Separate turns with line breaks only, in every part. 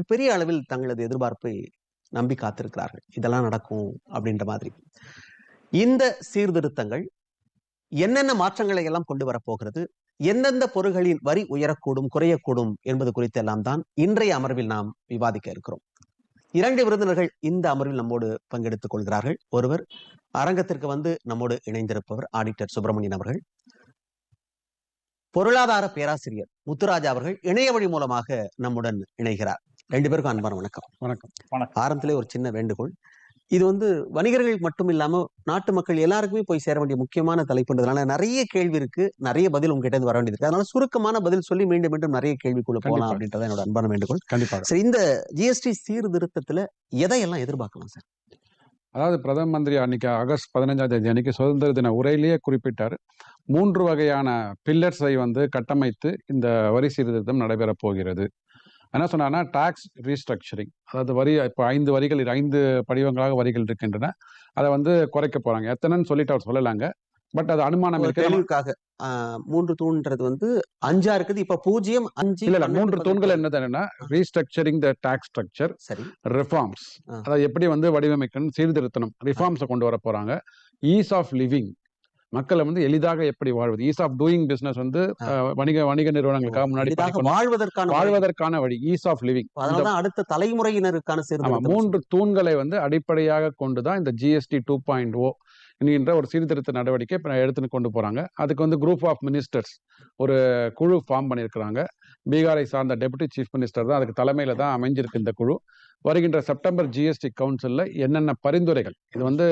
பெரிய அளவில் தங்களது எதிர்பார்ப்பை நம்பி காத்திருக்கிறார்கள். இதெல்லாம் நடக்கும் அப்படின்ற மாதிரி. இந்த சீர்திருத்தங்கள் என்னென்ன மாற்றங்களை எல்லாம் கொண்டு வரப்போகிறது எந்தெந்த பொருள்களின் வரி உயரக்கூடும் குறையக்கூடும் என்பது குறித்து எல்லாம் தான் இன்றைய அமர்வில் நாம் விவாதிக்க இருக்கிறோம். இரண்டு விருந்தினர்கள் இந்த அமர்வில் நம்மோடு பங்கெடுத்துக் கொள்கிறார்கள். ஒருவர் அரங்கத்திற்கு வந்து நம்மோடு இணைந்திருப்பவர் ஆடிட்டர் சுப்பிரமணியன் அவர்கள். பொருளாதார பேராசிரியர் முத்துராஜா அவர்கள் இணைய வழி மூலமாக நம்முடன் இணைகிறார். ரெண்டு பேருக்கும் அன்பான வணக்கம்.
வணக்கம்.
ஆரம்பத்திலே ஒரு சின்ன வேண்டுகோள். இது வந்து வணிகர்கள் மட்டும் இல்லாம நாட்டு மக்கள் எல்லாருக்குமே போய் சேர வேண்டிய முக்கியமான தலைப்புன்றதுனால நிறைய கேள்வி இருக்கு. நிறைய பதில் உங்ககிட்ட இருந்து வர வேண்டியது இருக்கு. அதனால சுருக்கமான பதில் சொல்லி மீண்டும் மீண்டும் நிறைய கேள்விக்குள்ள போகலாம். அப்படின்றத என்னோட அன்பான வேண்டுகோள்.
கண்டிப்பாக
சரி இந்த ஜிஎஸ்டி சீர்திருத்தத்துல எதையெல்லாம் எதிர்பார்க்கலாம் சார்?
அதாவது பிரதம மந்திரி அன்னைக்கு ஆகஸ்ட் பதினஞ்சாம் தேதி அன்னைக்கு சுதந்திர தின உரையிலேயே குறிப்பிட்டார். மூன்று வகையான பில்லர்ஸை வந்து கட்டமைத்து இந்த வரி சீர்திருத்தம் நடைபெறப் போகிறது. என்ன சொன்னான்னா டாக்ஸ் ரீஸ்ட்ரக்சரிங் அதாவது வரி இப்போ ஐந்து வரிகள் ஐந்து படிவங்களாக வரிகள் இருக்கின்றன. அதை வந்து குறைக்க போறாங்க. எத்தனைன்னு சொல்லிட்டு அவர் சொல்லலாங்க. பட் அது அனுமானம்
தெளிவுக்காக மூன்று தூண்ன்றது வந்து அஞ்சா இருக்குது. இப்ப பூஜ்ஜியம் அஞ்சு
இல்ல மூன்று தூண்கள்
பதினெட்டு.
என்னதுன்னா ரீஸ்ட்ரக்சரிங் த டாக்ஸ் ஸ்ட்ரக்சர்
சரி.
ரிஃபார்ம்ஸ். அதாவது எப்படி வந்து வடிவமைக்கணும் சீர்திருத்தணும். ரிஃபார்ம்ஸை கொண்டு வர போறாங்க. ஈஸ் ஆஃப் லிவிங் மக்களை வந்து எளிதாக எப்படி வாழ்வது ஈஸ் ஆஃப் டூயிங் பிசினஸ் வந்து வணிக வணிக நிறுவனங்களுக்காக முன்னாடி.
வாழ்வதற்கான வழி.
வாழ்வதற்கான வழி ஈஸ் ஆஃப் லிவிங்
அடுத்த தலைமுறையினருக்கான
மூன்று தூண்களை வந்து அடிப்படையாக கொண்டுதான் இந்த ஜிஎஸ்டி டூ பாயிண்ட் ஓ என்கின்ற ஒரு சீர்திருத்த நடவடிக்கை இப்போ எடுத்துன்னு கொண்டு போகிறாங்க அதுக்கு வந்து குரூப் ஆஃப் மினிஸ்டர்ஸ் ஒரு குழு ஃபார்ம் பண்ணியிருக்கிறாங்க. பீகாரை சார்ந்த டெபுட்டி சீஃப் மினிஸ்டர் தான் அதுக்கு தலைமையில் தான் அமைஞ்சிருக்கு இந்த குழு. வருகின்ற செப்டம்பர் ஜிஎஸ்டி கவுன்சிலில் என்னென்ன பரிந்துரைகள்? இது வந்து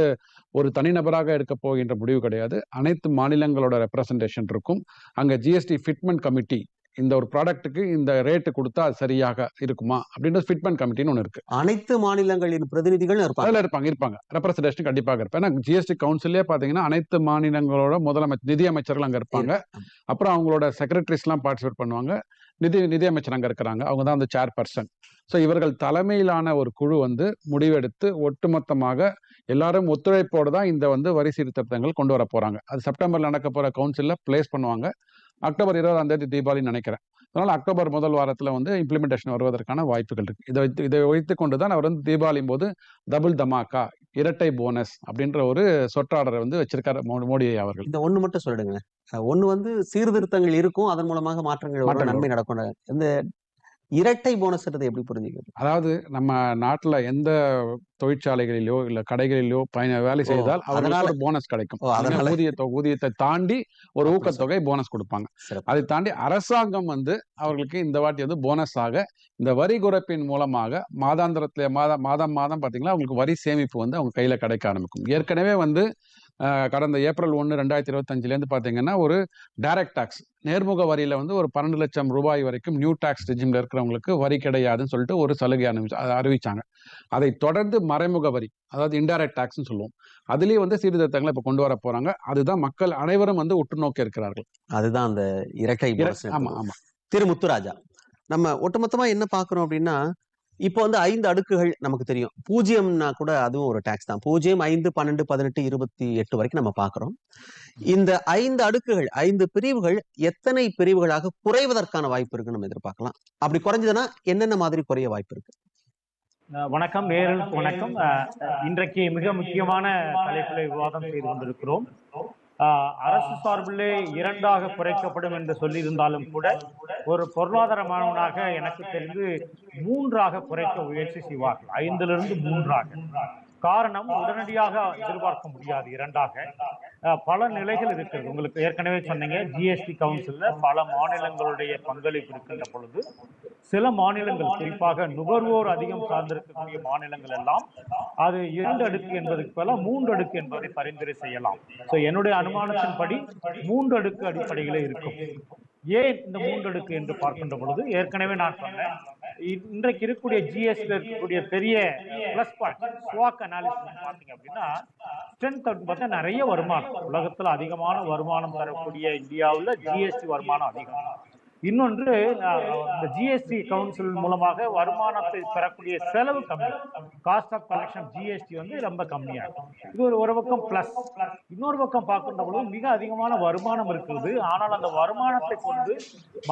ஒரு தனிநபராக எடுக்க போகின்ற முடிவு கிடையாது. அனைத்து மாநிலங்களோட ரெப்ரசன்டேஷன் இருக்கும். அங்கே ஜிஎஸ்டி ஃபிட்மெண்ட் கமிட்டி இந்த ஒரு ப்ராடக்ட்டுக்கு இந்த ரேட்டு கொடுத்தா சரியாக இருக்குமா? அப்படின்ற ஃபிட்மெண்ட் கமிட்டின்னு ஒன்று இருக்கு.
அனைத்து மாநிலங்களின் பிரதிநிதிகள் இருப்பாங்க.
இருப்பாங்க இருப்பாங்க. ரெப்ரசன்டேஷன் கண்டிப்பாக இருப்பேன் ஏன்னா ஜிஎஸ்டி கவுன்சிலே பார்த்தீங்கன்னா அனைத்து மாநிலங்களோட முதலமைச்சர் நிதி அமைச்சர்கள் அங்கே இருப்பாங்க. அப்புறம் அவங்களோட செக்ரட்டரிஸ்லாம் பார்ட்டிசிபேட் பண்ணுவாங்க. நிதி நிதி அங்கே இருக்கிறாங்க. அவங்க தான் அந்த சேர் பர்சன் ஸோ இவர்கள் தலைமையிலான ஒரு குழு வந்து முடிவெடுத்து ஒட்டுமொத்தமாக எல்லாரும் ஒத்துழைப்போடு தான் இந்த வந்து வரி சீர்திருத்தங்கள் கொண்டு வர போகிறாங்க அது செப்டம்பரில் நடக்க போகிற கவுன்சிலில் பிளேஸ் பண்ணுவாங்க. அக்டோபர் இருபதாம் தேதி தீபாவளி நினைக்கிறேன். அதனால அக்டோபர் முதல் வாரத்தில் வந்து இம்ப்ளிமெண்டேஷன் வருவதற்கான வாய்ப்புகள் இருக்கு. இதை வைத்து இதை வைத்து கொண்டு தான் அவர் வந்து தீபாவளியும் போது டபுள் தமாக்கா இரட்டை போனஸ் அப்படின்ற ஒரு சொற்றாடரை வந்து வச்சிருக்காரு மோடி அவர்கள்.
இந்த ஒண்ணு மட்டும் சொல்லிடுங்க ஒண்ணு வந்து சீர்திருத்தங்கள் இருக்கும் அதன் மூலமாக மாற்றங்கள் நன்மை நடக்கும். இந்த இரட்டை போனஸ்ன்றது எப்படி புரிஞ்சுக்கிறது?
அதாவது நம்ம நாட்டுல எந்த தொழிற்சாலைகளிலோ இல்ல கடைகளிலோ பயண வேலை செய்தால்
அதனால-
போனஸ் கிடைக்கும். ஊதியத்தை தாண்டி ஒரு ஊக்கத்தொகை போனஸ் கொடுப்பாங்க. அதை தாண்டி அரசாங்கம் வந்து அவர்களுக்கு இந்த வாட்டி வந்து போனஸாக இந்த வரி குறைப்பின் மூலமாக மாதாந்திரத்துல மாத மாதம் மாதம் பாத்தீங்கன்னா அவங்களுக்கு வரி சேமிப்பு வந்து அவங்க கையில கிடைக்க ஆரம்பிக்கும். ஏற்கனவே வந்து கடந்த ஏப்ரல் ஒன்று ரெண்டாயிரத்தி இருபத்தஞ்சிலேருந்து பார்த்தீங்கன்னா ஒரு டைரக்ட் டாக்ஸ் நேர்முக வரியில வந்து ஒரு பன்னெண்டு லட்சம் ரூபாய் வரைக்கும் நியூ டாக்ஸ் ரெஜிம்ல இருக்கிறவங்களுக்கு வரி கிடையாதுன்னு சொல்லிட்டு ஒரு சலுகை அனுப்பிச்சு அதை அறிவிச்சாங்க. அதை தொடர்ந்து மறைமுக வரி அதாவது இன்டைரக்ட் டாக்ஸ்னு சொல்லுவோம். அதுலயே வந்து சீர்திருத்தங்களை இப்ப கொண்டு வர போறாங்க. அதுதான் மக்கள் அனைவரும் வந்து உற்று நோக்கி இருக்கிறார்கள்.
அதுதான் அந்த இரட்டை
இர-
bonus
ஆமா
என்பது.
ஆமா.
திரு முத்துராஜா நம்ம ஒட்டுமொத்தமா என்ன பார்க்கிறோம் அப்படின்னா இப்போ வந்து ஐந்து அடுக்குகள் நமக்கு தெரியும். பூஜ்ஜியம்னா கூட அதுவும் ஒரு டாக்ஸ் தான். பூஜ்ஜியம் ஐந்து பன்னெண்டு பதினெட்டு இருபத்தி எட்டு வரைக்கும் நம்ம பார்க்குறோம். இந்த ஐந்து அடுக்குகள் ஐந்து பிரிவுகள் எத்தனை பிரிவுகளாக குறைவதற்கான வாய்ப்பு இருக்குன்னு நம்ம எதிர்பார்க்கலாம். அப்படி குறைஞ்சதுன்னா என்னென்ன மாதிரி குறைய வாய்ப்பு இருக்கு?
வணக்கம் நேரில் வணக்கம். இன்றைக்கு மிக முக்கியமான தலைப்பில் விவாதம் செய்து கொண்டிருக்கிறோம். அரசு சார்பிலே இரண்டாக குறைக்கப்படும் என்று சொல்லியிருந்தாலும் கூட ஒரு பொருளாதார மாணவனாக எனக்கு தெரிந்து மூன்றாக குறைக்க முயற்சி செய்வார்கள். ஐந்திலிருந்து மூன்றாக. காரணம் உடனடியாக எதிர்பார்க்க முடியாது இரண்டாக. பல நிலைகள் இருக்கிறது உங்களுக்கு ஏற்கனவே சொன்னீங்க ஜிஎஸ்டி கவுன்சில்ல பல மாநிலங்களுடைய பங்களிப்பு இருக்கின்ற பொழுது சில மாநிலங்கள் குறிப்பாக நுகர்வோர் அதிகம் சார்ந்திருக்கக்கூடிய மாநிலங்கள் எல்லாம் அது இரண்டு அடுக்கு என்பதுக்கு பல மூன்று அடுக்கு என்பதை பரிந்துரை செய்யலாம். ஸோ என்னுடைய அனுமானத்தின்படி மூன்று அடுக்கு அடிப்படையிலே இருக்கும். ஏன் இந்த மூன்று அடுக்கு என்று பார்க்கின்ற பொழுது ஏற்கனவே நான் சொன்னேன் இன்றைக்கு இருக்கக்கூடிய ஜிஎஸ்ல இருக்கக்கூடிய பெரிய பிளஸ் பாயிண்ட் ஸ்வாக் அனாலிசிஸ் பார்த்தீங்க அப்படின்னா ஸ்ட்ரென்த் பார்த்தா நிறைய வருமானம் உலகத்தில் அதிகமான வருமானம் தரக்கூடிய இந்தியாவில் ஜிஎஸ்டி வருமானம் அதிகம். இன்னொன்று இந்த ஜிஎஸ்டி கவுன்சில் மூலமாக வருமானத்தை பெறக்கூடிய செலவு கம்மி. காஸ்ட் ஆஃப் கலெக்ஷன் ஜிஎஸ்டி வந்து ரொம்ப கம்மியாகும். இது ஒரு ஒரு பக்கம் பிளஸ் இன்னொரு பக்கம் பார்க்கின்ற பொழுது மிக அதிகமான வருமானம் இருக்கிறது ஆனால் அந்த வருமானத்தை கொண்டு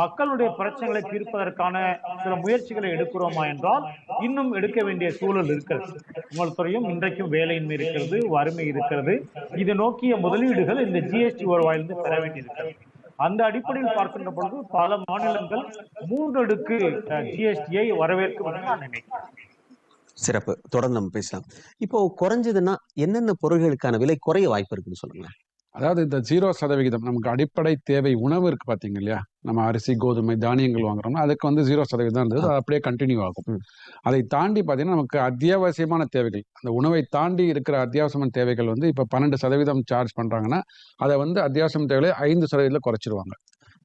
மக்களுடைய பிரச்சனைகளை தீர்ப்பதற்கான சில முயற்சிகளை எடுக்கிறோமா என்றால் இன்னும் எடுக்க வேண்டிய சூழல் இருக்கிறது. உங்கள் துறையும் இன்றைக்கும் வேலையின்மை இருக்கிறது வறுமை இருக்கிறது. இதை நோக்கிய முதலீடுகள் இந்த ஜிஎஸ்டி வருவாயிலிருந்து பெற வேண்டியிருக்கிறது. அந்த அடிப்படையில் பார்க்கின்ற பொழுது பல மாநிலங்கள் மூன்றடுக்கு ஜிஎஸ்டியை வரவேற்கும் என்று நான் நினைக்கிறேன்.
சிறப்பு. தொடர்ந்து நம்ம பேசலாம். இப்போ குறைஞ்சதுன்னா என்னென்ன பொருள்களுக்கான விலை குறைய வாய்ப்பு இருக்குன்னு சொல்லுங்க
அதாவது இந்த ஜீரோ சதவிகிதம் நமக்கு அடிப்படை தேவை உணவு இருக்கு பாத்தீங்க இல்லையா? நம்ம அரிசி கோதுமை தானியங்கள் வாங்குறோம்னா அதுக்கு வந்து ஜீரோ சதவீதம் இருந்தது. அது அப்படியே கண்டினியூ ஆகும். அதை தாண்டி பார்த்தீங்கன்னா நமக்கு அத்தியாவசியமான தேவைகள் அந்த உணவை தாண்டி இருக்கிற அத்தியாவசியமான தேவைகள் வந்து இப்போ பன்னெண்டு சதவீதம் சார்ஜ் பண்றாங்கன்னா அதை வந்து அத்தியாவசியம் தேவைகளை ஐந்து சதவீதத்தில் குறைச்சிருவாங்க.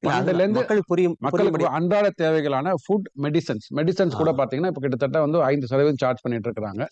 இல்ல, அது
பன்னெண்டுல இருந்து
மக்களுக்கு புரியும்
மக்களுக்கு அன்றாட தேவைகளான ஃபுட் மெடிசன்ஸ் மெடிசன்ஸ் கூட. பாத்தீங்கன்னா இப்போ கிட்டத்தட்ட வந்து ஐந்து சதவீதம் சார்ஜ் பண்ணிட்டு இருக்காங்க.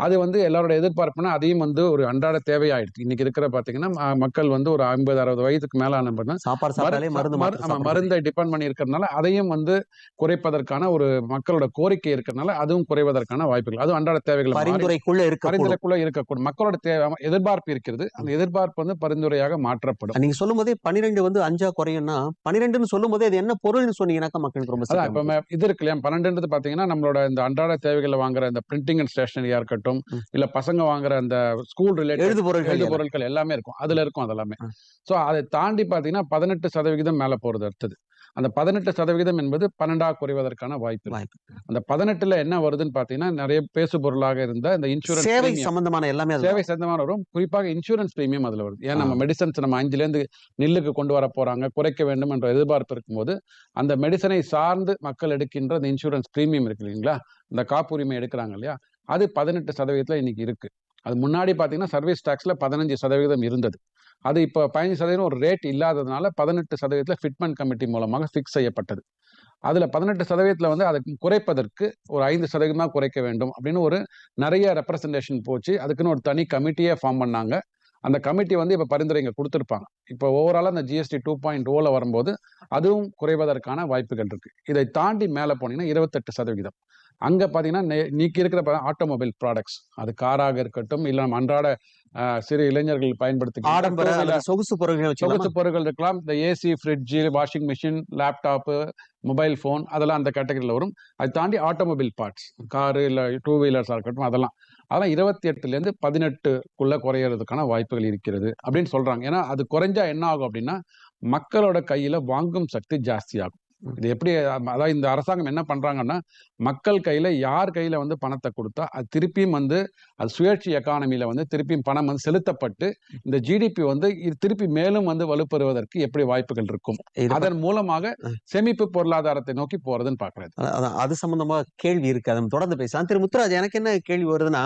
அது வந்து எல்லாரோட எதிர்பார்ப்புனா அதையும் வந்து ஒரு அன்றாட தேவையாயிடுச்சு. இன்னைக்கு இருக்கிற பாத்தீங்கன்னா மக்கள் வந்து ஒரு ஐம்பது அறுபது வயதுக்கு மேலான பண்ணா.
சாப்பாடு சாப்பிட்டாலே மருந்து.
மருந்தை டிபெண்ட் பண்ணி இருக்கிறதுனால அதையும் வந்து குறைப்பதற்கான ஒரு மக்களோட கோரிக்கை இருக்கிறதுனால அதுவும் குறைவதற்கான வாய்ப்புகள். அதுவும் அன்றாட தேவைகள்
பரிந்துரைக்குள்ள இருக்க
பரிந்துரைக்குள்ள இருக்கக்கூடும். மக்களோட தேவை எதிர்பார்ப்பு இருக்கிறது. அந்த எதிர்பார்ப்பு வந்து பரிந்துரையாக மாற்றப்படும்.
நீங்க சொல்லும் போதே பன்னிரெண்டு வந்து அஞ்சா குறையும்னா பன்னிரெண்டுன்னு சொல்லும் போதே அது என்ன பொருள்னு சொன்னீங்கன்னாக்கா மக்களுக்கு ரொம்ப
இப்ப இது இருக்கு இல்லையா பன்னெண்டுன்றது பாத்தீங்கன்னா நம்மளோட இந்த அன்றாட தேவைகளை வாங்குற இந்த பிரிண்டிங் அண்ட் ஸ்டேஷனரியா இருக்கட்டும். இல்ல பசங்க வாங்குற அந்த ஸ்கூல் ரிலேட்டட்
எழுது பொருட்கள்
எழுது
எல்லாம்.
பொருட்கள் எல்லாமே இருக்கும் அதுல இருக்கும் அதெல்லாமே. சோ அதை தாண்டி பாத்தீங்கன்னா பதினெட்டு சதவிகிதம் மேல போறது அடுத்தது அந்த பதினெட்டு சதவிகிதம் என்பது பன்னெண்டா குறைவதற்கான வாய்ப்பு. அந்த பதினெட்டுல என்ன வருதுன்னு பாத்தீங்கன்னா நிறைய பேசு பொருளாக இருந்த இந்த இன்சூரன்ஸ்
சேவை சம்பந்தமான எல்லாமே.
சேவை சந்தமான வரும் குறிப்பாக இன்சூரன்ஸ் பிரீமியம் அதுல வருது ஏன் நம்ம. மெடிசன்ஸ் நம்ம அஞ்சுல இருந்து நில்லுக்கு கொண்டு வர போறாங்க குறைக்க வேண்டும் என்ற எதிர்பார்ப்பு இருக்கும்போது அந்த மெடிசனை சார்ந்து மக்கள் எடுக்கின்ற அந்த இன்சூரன்ஸ் பிரீமியம் இருக்கு இல்லைங்களா இந்த காப்புரிமை எடுக்கிறாங்க இல்லையா அது பதினெட்டு சதவீதத்துல இன்னைக்கு இருக்கு அது முன்னாடி பாத்தீங்கன்னா சர்வீஸ் டாக்ஸ்ல பதினஞ்சு சதவீதம் இருந்தது அது இப்போ பதினஞ்சு சதவீதம் ஒரு ரேட் இல்லாததுனால பதினெட்டு சதவீதத்தில் ஃபிட்மெண்ட் கமிட்டி மூலமாக ஃபிக்ஸ் செய்யப்பட்டது. அதில் பதினெட்டு சதவீதத்தில் வந்து அதை குறைப்பதற்கு ஒரு ஐந்து சதவீதமாக குறைக்க வேண்டும் அப்படின்னு ஒரு நிறைய ரெப்ரசன்டேஷன் போச்சு. அதுக்குன்னு ஒரு தனி கமிட்டியே ஃபார்ம் பண்ணாங்க. அந்த கமிட்டி வந்து இப்போ பரிந்துரை இங்கே கொடுத்துருப்பாங்க. இப்போ ஓவராலாக அந்த ஜிஎஸ்டி டூ பாயிண்ட் ஓவில் வரும்போது அதுவும் குறைவதற்கான வாய்ப்புகள் இருக்குது இதை தாண்டி மேலே போனீங்கன்னா இருபத்தெட்டு சதவிகிதம் அங்கே பார்த்தீங்கன்னா நீக்கி இருக்கிற ஆட்டோமொபைல் ப்ராடக்ட்ஸ் அது காராக இருக்கட்டும் இல்லை நம்ம அன்றாட சிறு இளைஞர்கள் பயன்படுத்தி
ஆடம்பர சொகுசு பொருட்கள்
சொகுசு பொருட்கள் இருக்கலாம். இந்த AC fridge washing machine laptop mobile phone அதெல்லாம் அந்த கேட்டகரியில் வரும். அதை தாண்டி ஆட்டோமொபைல் பார்ட்ஸ் காரு இல்லை டூ வீலர்ஸாக இருக்கட்டும் அதெல்லாம். அதெல்லாம் இருபத்தி எட்டுலேருந்து பதினெட்டுக்குள்ளே குறையிறதுக்கான வாய்ப்புகள் இருக்கிறது அப்படின்னு சொல்கிறாங்க ஏன்னா அது குறைஞ்சா என்ன ஆகும் அப்படின்னா மக்களோட கையில் வாங்கும் சக்தி ஜாஸ்தி ஆகும் இது எப்படி அதாவது இந்த அரசாங்கம் என்ன பண்றாங்கன்னா மக்கள் கையில யார் கையில வந்து பணத்தை கொடுத்தா அது திருப்பியும் வந்து அது சுயேட்சை எக்கானமியில வந்து திருப்பியும் பணம் வந்து செலுத்தப்பட்டு இந்த ஜிடிபி வந்து இது திருப்பி மேலும் வந்து வலுப்பெறுவதற்கு எப்படி வாய்ப்புகள் இருக்கும்? அதன் மூலமாக சேமிப்பு பொருளாதாரத்தை நோக்கி
அதான், அதான், அது சம்பந்தமா கேள்வி இருக்கு. அதை தொடர்ந்து பேசலாம். திரு முத்துராஜ் எனக்கு என்ன கேள்வி வருதுன்னா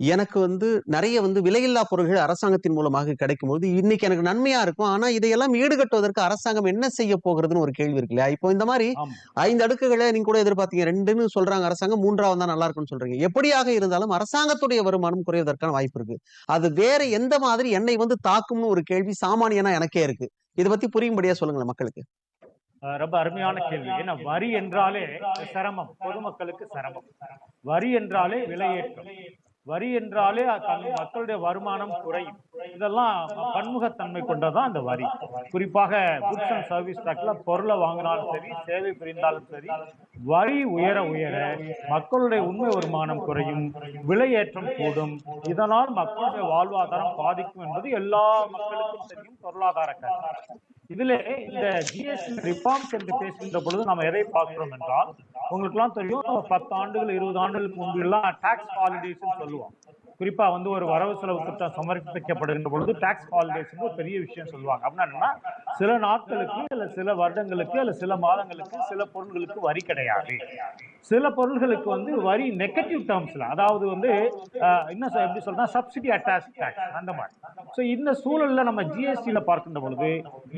எனக்கு வந்து நிறைய வந்து விலையில்லா பொருட்கள் அரசாங்கத்தின் மூலமாக கிடைக்கும் போது இன்னைக்கு எனக்கு நன்மையா இருக்கும். ஆனா இதையெல்லாம் ஈடுகட்டுவதற்கு அரசாங்கம் என்ன செய்ய போகிறதுன்னு ஒரு கேள்வி இருக்கு இல்லையா? இப்போ இந்த மாதிரி. ஐந்து அடுக்குகளை நீங்க கூட எதிர்பார்த்தீங்க. ரெண்டுன்னு சொல்றாங்க அரசாங்கம் மூன்றாவது தான் நல்லா இருக்கும்னு சொல்றீங்க. எப்படியாக இருந்தாலும் அரசாங்கத்துடைய வருமானம் குறைவதற்கான வாய்ப்பு இருக்கு. அது வேற எந்த மாதிரி என்னை வந்து தாக்கும்னு ஒரு கேள்வி சாமானியனா எனக்கே இருக்கு. இதை பத்தி புரியும்படியா சொல்லுங்களேன் மக்களுக்கு.
ரொம்ப அருமையான கேள்வி. ஏன்னா வரி என்றாலே சிரமம். பொதுமக்களுக்கு சிரமம். வரி என்றாலே விலையேற்றம். வரி என்றாலே தன் மக்களுடைய வருமானம் குறையும். இதெல்லாம் பன்முகத்தன்மை கொண்டதான் அந்த வரி. குறிப்பாக குட்ஸ் அண்ட் சர்வீஸ் டாக்ல பொருளை வாங்கினாலும் சரி சேவை புரிந்தாலும் சரி வரி உயர உயர மக்களுடைய உண்மை வருமானம் குறையும் விலை ஏற்றம் கூடும். இதனால் மக்களுடைய வாழ்வாதாரம் பாதிக்கும் என்பது எல்லா மக்களுக்கும் தெரியும் பொருளாதார கருத்து. இதுல இந்த ஜிஎஸ்டி ரிஃபார்ம்ஸ் என்று பேசுகின்ற பொழுது நம்ம எதை பார்க்கிறோம் என்றால் உங்களுக்குலாம் தெரியும் பத்து ஆண்டுகள் இருபது ஆண்டுகளுக்கு முன்பு எல்லாம் டாக்ஸ் ஹாலிடேஸ் சொல்லுவோம். குறிப்பா வந்து ஒரு வரவு செலவு திட்டம் சமர்ப்பிக்கப்படுகின்ற பொழுது டாக்ஸ் ஹாலிடேஸ் ஒரு பெரிய விஷயம் சொல்லுவாங்க. அப்படின்னா சில நாட்களுக்கு இல்ல சில வருடங்களுக்கு இல்ல சில மாதங்களுக்கு சில பொருட்களுக்கு வரி கிடையாது. சில பொருள்களுக்கு வந்து வரி நெகட்டிவ் டேர்ம்ஸ்ல அதாவது வந்து என்ன எப்படி சொல்றா சப்சிடி அட்டாச் டேக்ஸ் அந்த மாதிரி. ஸோ இந்த சூழல்ல நம்ம ஜிஎஸ்டியில் பார்க்கின்ற பொழுது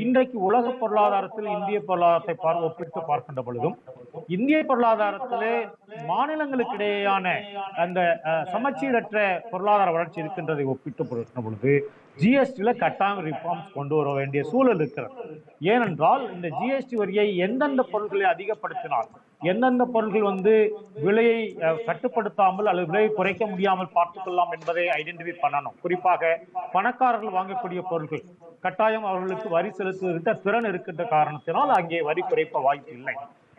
இன்றைக்கு உலக பொருளாதாரத்தில் இந்திய பொருளாதாரத்தை பார் ஒப்பிட்டு பார்க்கின்ற பொழுதும் இந்திய பொருளாதாரத்திலே மாநிலங்களுக்கு இடையேயான அந்த சமச்சீரற்ற பொருளாதார வளர்ச்சி இருக்கின்றதை ஒப்பிட்டு பார்க்கின்ற பொழுது ஜிஎஸ்டியில் கட்டாயம் ரிஃபார்ம்ஸ் கொண்டு வர வேண்டிய சூழல் இருக்கிறது. ஏனென்றால் இந்த ஜிஎஸ்டி வரியை எந்தெந்த பொருட்களை அதிகப்படுத்தினால் எந்தெந்த பொருட்கள் வந்து விலையை கட்டுப்படுத்தாமல் அல்லது விலையை குறைக்க முடியாமல் பார்த்துக்கொள்ளலாம் என்பதை ஐடென்டிஃபை பண்ணணும். குறிப்பாக பணக்காரர்கள் வாங்கக்கூடிய பொருட்கள் கட்டாயம் அவர்களுக்கு வரி செலுத்துகின்ற திறன் இருக்கின்ற காரணத்தினால் அங்கே வரி குறைக்க வாய்ப்பு இல்லை.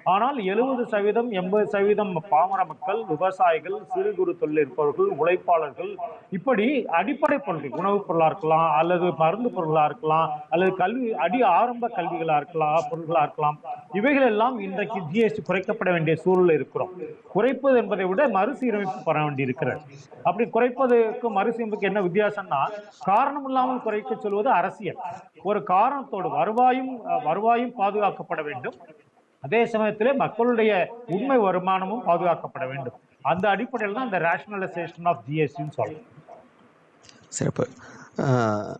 ஆனால் எழுபது சதவீதம் எண்பது சதவீதம் பாமர மக்கள் விவசாயிகள் சிறு குறு தொழில் இருப்பவர்கள் உழைப்பாளர்கள் இப்படி அடிப்படை பொருட்கள் உணவுப் பொருளா இருக்கலாம் அல்லது மருந்து பொருளா இருக்கலாம் அல்லது கல்வி அடி ஆரம்ப கல்விகளா இருக்கலாம் பொருள்களா இருக்கலாம். இவைகள் எல்லாம் இன்றைக்கு ஜிஎஸ்டி குறைக்கப்பட வேண்டிய சூழல் இருக்கிறோம். குறைப்பது என்பதை விட மறுசீரமைப்பு பெற வேண்டி இருக்கிறது அப்படி குறைப்பதற்கு மறுசீரமைப்புக்கு என்ன வித்தியாசம்னா காரணம் இல்லாமல் குறைக்க சொல்வது அரசியல். ஒரு காரணத்தோடு வருவாயும் அஹ், வருவாயும் பாதுகாக்கப்பட வேண்டும். அதே சமயத்திலே மக்களுடைய உண்மை வருமானமும் பாதுகாக்கப்பட வேண்டும். அந்த அடிப்படையில் தான் இந்த ரேஷனலைசேஷன் ஆஃப் ஜிஎஸ்டின்னு சொல்றோம்.
சிறப்பு. ஆஹ்,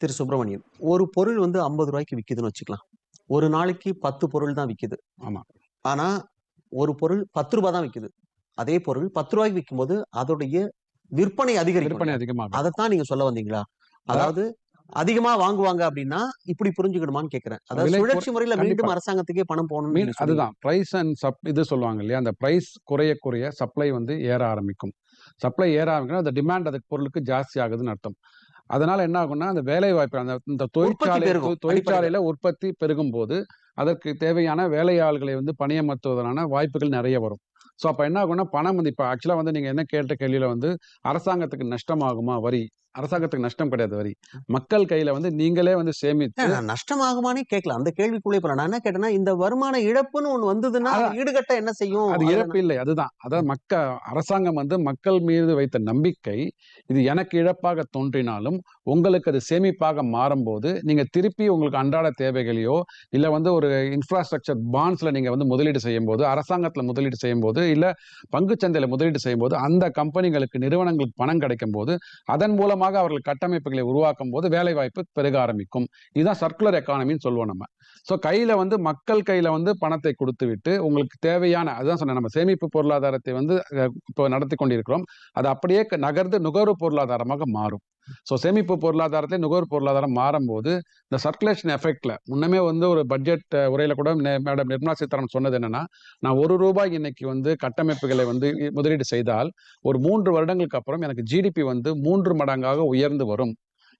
திரு சுப்பிரமணியன் ஒரு பொருள் வந்து ஐம்பது ரூபாய்க்கு விக்குதுன்னு வச்சுக்கலாம். ஒரு நாளைக்கு பத்து பொருள் தான் விக்குது.
ஆமா.
ஆனா ஒரு பொருள் பத்து ரூபாய் தான் விக்குது. அதே பொருள் பத்து ரூபாய்க்கு விற்கும்போது அதோடைய விற்பனை அதிகரிக்கும்.
விற்பனை அதிகமாகும்.
அதைத்தான் நீங்க சொல்ல வந்தீங்களா? அதாவது அதிகமா வாங்குவாங்க அப்படின்னா இப்படி புரிஞ்சுக்கணுமான்னு கேக்குறேன். அதாவது சுழற்சி முறையில மீண்டும். அரசாங்கத்துக்கே பணம் போகணும்
அதுதான். பிரைஸ் அண்ட் சப் இது சொல்லுவாங்க இல்லையா? அந்த பிரைஸ் குறைய குறைய சப்ளை வந்து ஏற ஆரம்பிக்கும். சப்ளை ஏற ஆரம்பிக்கணும் அந்த டிமாண்ட் அதுக்கு பொருளுக்கு ஜாஸ்தி ஆகுதுன்னு அர்த்தம். அதனால என்ன ஆகும்னா அந்த வேலை வாய்ப்பு அந்த இந்த தொழிற்சாலை. தொழிற்சாலையில உற்பத்தி பெருகும் போது அதற்கு தேவையான வேலையாள்களை வந்து பணியமர்த்துவதற்கான வாய்ப்புகள் நிறைய வரும். ஸோ அப்போ என்ன ஆகும்னா பணம் வந்து இப்போ ஆக்சுவலாக வந்து நீங்கள் என்ன கேட்ட கேள்வியில் வந்து அரசாங்கத்துக்கு நஷ்டமாகுமா வரி? அரசாங்கத்துக்கு நஷ்டம் கிடையாது வரி. மக்கள் கையில வந்து நீங்களே வந்து சேமித்து
நஷ்டமாகுமானே கேட்கல. அந்த கேள்விக்குள்ளே போல நான் என்ன கேட்டேன்னா இந்த வருமான இழப்புன்னு ஒண்ணு வந்ததுன்னா. ஈடுகட்ட என்ன செய்யும்?
அது இழப்பு இல்லை அதுதான். அதாவது மக்க அரசாங்கம் வந்து மக்கள் மீது வைத்த நம்பிக்கை இது எனக்கு இழப்பாக தோன்றினாலும் உங்களுக்கு அது சேமிப்பாக மாறும்போது நீங்க திருப்பி உங்களுக்கு அன்றாட தேவைகளையோ இல்ல வந்து ஒரு இன்ஃப்ராஸ்ட்ரக்சர் பாண்ட்ஸ்ல நீங்க வந்து முதலீடு செய்யும் போது அரசாங்கத்துல முதலீடு செய்யும் போது இல்ல பங்குச்சந்தையில முதலீடு செய்யும் போது அந்த கம்பெனிகளுக்கு நிறுவனங்களுக்கு பணம் கிடைக்கும் போது அதன் மூலமாக அவர்கள் கட்டமைப்புகளை உருவாக்கும் போது வேலை வாய்ப்பு பெருக ஆரம்பிக்கும். இதுதான் சர்க்குலர் எக்கானமின்னு சொல்லுவோம் நம்ம. ஸோ கையில வந்து மக்கள் கையில வந்து பணத்தை கொடுத்து விட்டு உங்களுக்கு தேவையான அதுதான் சொன்னேன் நம்ம சேமிப்பு பொருளாதாரத்தை வந்து இப்போ நடத்தி கொண்டிருக்கிறோம். அது அப்படியே நகர்ந்து நுகர்வு பொருளாதாரமாக மாறும். ஸோ சேமிப்பு பொருளாதாரத்தை நுகர்வு பொருளாதாரம் மாறும்போது இந்த சர்க்குலேஷன் எஃபெக்டில் முன்னமே வந்து ஒரு பட்ஜெட் உரையில் கூட மேடம் நிர்மலா சீதாராமன் சொன்னது என்னென்னா நான் ஒரு ரூபாய் இன்னைக்கு வந்து கட்டமைப்புகளை வந்து முதலீடு செய்தால் ஒரு மூன்று வருடங்களுக்கு அப்புறம் எனக்கு ஜிடிபி வந்து மூன்று மடங்காக உயர்ந்து வரும்.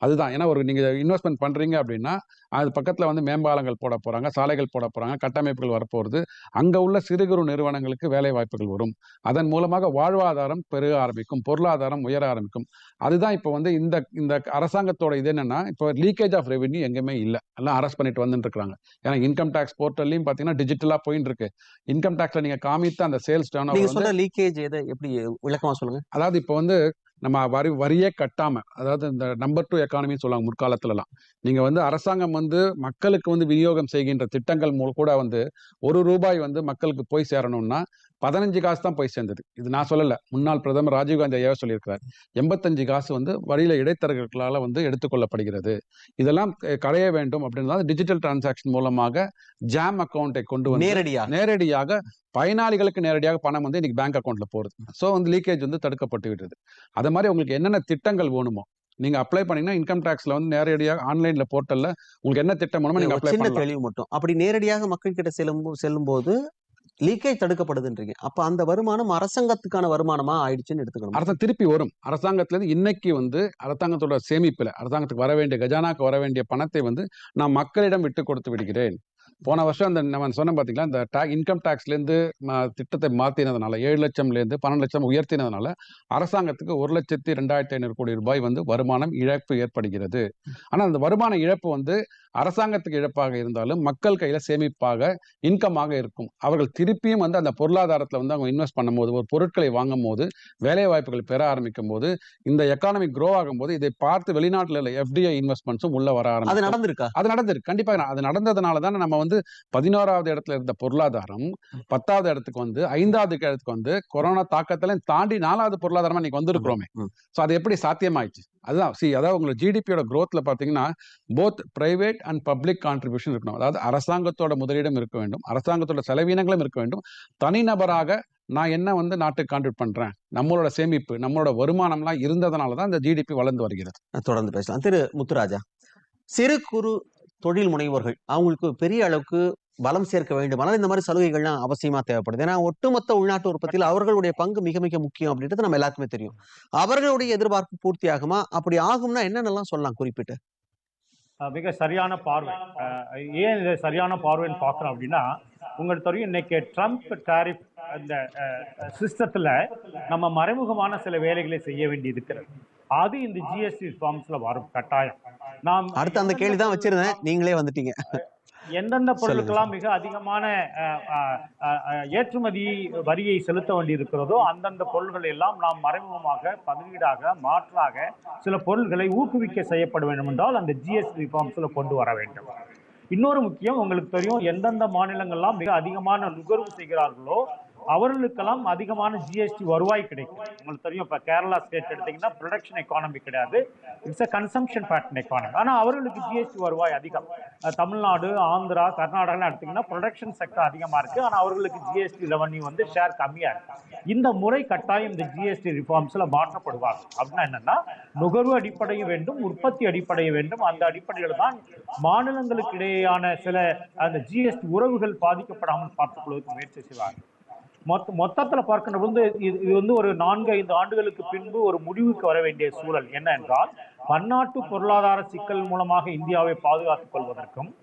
அதுதான். ஏன்னா ஒரு நீங்க இன்வெஸ்ட்மெண்ட் பண்றீங்க அப்படின்னா அது பக்கத்துல வந்து மேம்பாலங்கள் போட போறாங்க சாலைகள் போட போறாங்க கட்டமைப்புகள் வரப்போகுது அங்க உள்ள சிறு குறு நிறுவனங்களுக்கு வேலை வாய்ப்புகள் வரும். அதன் மூலமாக வாழ்வாதாரம் பெருக ஆரம்பிக்கும் பொருளாதாரம் உயர ஆரம்பிக்கும். அதுதான் இப்போ வந்து இந்த இந்த அரசாங்கத்தோட இது என்னன்னா இப்போ லீக்கேஜ் ஆஃப் ரெவென்யூ எங்கேயுமே இல்லை. எல்லாம் அரெஸ்ட் பண்ணிட்டு வந்துட்டு இருக்காங்க ஏன்னா இன்கம் டேக்ஸ் போர்ட்டல்லையும் பார்த்தீங்கன்னா டிஜிட்டலா போயிட்டு இருக்கு இன்கம் டேக்ஸ்ல நீங்க காமித்த அந்த சேல்ஸ் டேர்ன்
லீக்கேஜ் எதை எப்படி விளக்கமா சொல்லுங்க?
அதாவது இப்போ வந்து நம்ம வரி வரியே கட்டாம அதாவது இந்த நம்பர் டூ எக்கானமின்னு சொல்லுவாங்க முற்காலத்துலலாம். நீங்க வந்து அரசாங்கம் வந்து மக்களுக்கு வந்து விநியோகம் செய்கின்ற திட்டங்கள் மூலம் கூட வந்து ஒரு ரூபாய் வந்து மக்களுக்கு போய் சேரணும்னா பதினஞ்சு காசு தான் போய் சேர்ந்தது. இது நான் சொல்லல. முன்னாள் பிரதமர் ராஜீவ்காந்தி ஐயாவே சொல்லியிருக்கிறார். எண்பத்தஞ்சு காசு வந்து வரியில இடைத்தரகர்களால வந்து எடுத்துக்கொள்ளப்படுகிறது. இதெல்லாம் களைய வேண்டும் அப்படின்னா டிஜிட்டல் டிரான்சாக்ஷன் மூலமாக ஜாம் அக்கௌண்ட்டை கொண்டு வந்து
நேரடியா
நேரடியாக பயனாளிகளுக்கு நேரடியாக பணம் வந்து இன்னைக்கு பேங்க் அக்கௌண்ட்ல போகுது ஸோ வந்து லீக்கேஜ் வந்து தடுக்கப்பட்டு விடுது அது மாதிரி உங்களுக்கு என்னென்ன திட்டங்கள் வேணுமோ நீங்க அப்ளை பண்ணீங்கன்னா இன்கம் டேக்ஸ்ல வந்து நேரடியாக ஆன்லைன்ல போர்ட்டல்ல உங்களுக்கு என்ன திட்டம் வேணுமோ நீங்க அப்ளை பண்ணலாம்.
தெளிவு மட்டும். அப்படி நேரடியாக மக்கள் கிட்ட செல்லும் செல்லும் போது லீக்கேஜ் தடுக்கப்படுதுன்றீங்க. அப்ப அந்த வருமானம் அரசாங்கத்துக்கான வருமானமா ஆயிடுச்சுன்னு எடுத்துக்கணும்.
அரசு திருப்பி வரும். அரசாங்கத்துல இருந்து இன்னைக்கு வந்து அரசாங்கத்தோட சேமிப்புல அரசாங்கத்துக்கு வர வேண்டிய கஜானாக்கு வர வேண்டிய பணத்தை வந்து நான் மக்களிடம் விட்டு கொடுத்து விடுகிறேன். போன வருஷம் அந்த நம்ம சொன்ன பாத்தீங்களா இந்த டா இன்கம் டேக்ஸ்லேருந்து திட்டத்தை மாத்தினதுனால ஏழு லட்சம்லேருந்து பன்னெண்டு லட்சம் உயர்த்தினதுனால அரசாங்கத்துக்கு ஒரு லட்சத்தி ரெண்டாயிரத்தி ஐநூறு கோடி ரூபாய் வந்து வருமானம் இழப்பு ஏற்படுகிறது. ஆனா அந்த வருமான இழப்பு வந்து அரசாங்கத்துக்கு இழப்பாக இருந்தாலும் மக்கள் கையில சேமிப்பாக இன்கமாக இருக்கும். அவர்கள் திருப்பியும் வந்து அந்த பொருளாதாரத்துல வந்து அவங்க இன்வெஸ்ட் பண்ணும்போது ஒரு பொருட்களை வாங்கும் போது வேலை வாய்ப்புகள் பெற ஆரம்பிக்கும் போது இந்த எக்கானமி க்ரோ ஆகும்போது இதை பார்த்து வெளிநாட்டுல எஃப்டிஐ இன்வெஸ்ட்மெண்ட்ஸும் உள்ள வர
அது
ஆரம்பிக்கும்.
நடந்திருக்கா?
அது நடந்திருக்கு. கண்டிப்பாக அது நடந்ததுனால தான் நம்ம வந்து பதினோராவது இடத்துல இருந்த பொருளாதாரம் பத்தாவது இடத்துக்கு வந்து ஐந்தாவது இடத்துக்கு வந்து கொரோனா தாக்கத்துல தாண்டி நாலாவது பொருளாதாரமா இன்னைக்கு வந்திருக்கிறோமே. ஸோ அது எப்படி சாத்தியமாயிடுச்சு? அதுதான் சி அதாவது உங்களுக்கு ஜிடிபியோட growthல பாத்தீங்கன்னா both private and public contribution இருக்கணும். அதாவது அரசாங்கத்தோட முதலீடும் இருக்க வேண்டும் அரசாங்கத்தோட செலவினங்களும் இருக்க வேண்டும். தனிநபராக நான் என்ன வந்து நாட்டுக்கு கான்ட்ரிபியூட் பண்றேன்? நம்மளோட சேமிப்பு நம்மளோட வருமானம்லாம் இருந்ததுனால தான் இந்த ஜிடிபி வளர்ந்து வருகிறது.
தொடர்ந்து பேசலாம். திரு முத்துராஜா சிறு குறு தொழில் முனைவோர்கள். அவங்களுக்கு பெரிய அளவுக்கு பலம் சேர்க்க வேண்டுமானால் இந்த மாதிரி சலுகைகள்லாம் அவசியமா தேவைப்படுது. ஏன்னா ஒட்டுமொத்த உள்நாட்டு உற்பத்தியில் அவர்களுடைய பங்கு மிக மிக முக்கியம் அப்படின்றது நம்ம எல்லாருக்குமே தெரியும். அவர்களுடைய எதிர்பார்ப்பு பூர்த்தி ஆகுமா அப்படி ஆகும்னா என்னென்னலாம் சொல்லலாம்? குறிப்பிட்டு.
மிக சரியான பார்வை. ஏன் இதை சரியான பார்வைன்னு பார்க்குறோம் அப்படின்னா உங்களுக்கு தெரியும் இன்னைக்கு ட்ரம்ப் டாரிஃப் அந்த சிஸ்டத்தில் நம்ம மறைமுகமான சில வேலைகளை செய்ய வேண்டி இருக்கிறது அது இந்த ஜிஎஸ்டி ஃபார்ம்ஸ்ல வரும் கட்டாயம். நாம்
அடுத்து அந்த கேள்வி தான் வச்சிருந்தேன். நீங்களே வந்துட்டீங்க.
எந்தெந்த பொருளுக்கெல்லாம் மிக அதிகமான ஏற்றுமதி வரியை செலுத்த வேண்டியிருக்கிறதோ அந்தந்த பொருள்கள் எல்லாம் நாம் மறைமுகமாக பதிலீடாக மாற்றாக சில பொருள்களை ஊக்குவிக்க செய்யப்பட வேண்டும் என்றால் அந்த ஜிஎஸ்டி ரிஃபார்ம்ஸ்ல கொண்டு வர வேண்டும். இன்னொரு முக்கியம் உங்களுக்கு தெரியும் எந்தெந்த மாநிலங்கள்லாம் மிக அதிகமான நுகர்வு செய்கிறார்களோ அவர்களுக்கெல்லாம் அதிகமான ஜிஎஸ்டி வருவாய் கிடைக்கும். உங்களுக்கு தெரியும் இப்போ கேரளா ஸ்டேட் எடுத்தீங்கன்னா ப்ரொடக்ஷன் எக்கானமி கிடையாது. It's a consumption pattern economy ஆனால் அவர்களுக்கு ஜிஎஸ்டி வருவாய் அதிகம். தமிழ்நாடு ஆந்திரா கர்நாடகாலாம் எடுத்தீங்கன்னா ப்ரொடக்ஷன் செக்டர் அதிகமாக இருக்குது ஆனால் அவர்களுக்கு ஜிஎஸ்டி ரெவன்யூ வந்து ஷேர் கம்மியாக இருக்கு. இந்த முறை கட்டாயம் இந்த ஜிஎஸ்டி ரிஃபார்ம்ஸில் மாற்றப்படுவாங்க. அப்படின்னா என்னென்னா நுகர்வு அடிப்படையும் வேண்டும் உற்பத்தி அடிப்படைய வேண்டும். அந்த அடிப்படையில் தான் மாநிலங்களுக்கு இடையேயான சில அந்த ஜிஎஸ்டி உறவுகள் பாதிக்கப்படாமல் பார்த்துக் கொள்வதற்கு முயற்சி செய்வாங்க. மொத்த மொத்தத்தில் பார்க்கின்ற பொழுது இது இது வந்து ஒரு நான்கு ஐந்து ஆண்டுகளுக்கு பின்பு ஒரு முடிவுக்கு வர வேண்டிய சூழல். என்ன என்றால் பன்னாட்டு பொருளாதார சிக்கல் மூலமாக இந்தியாவை பாதுகாத்துக் கொள்வதற்கும்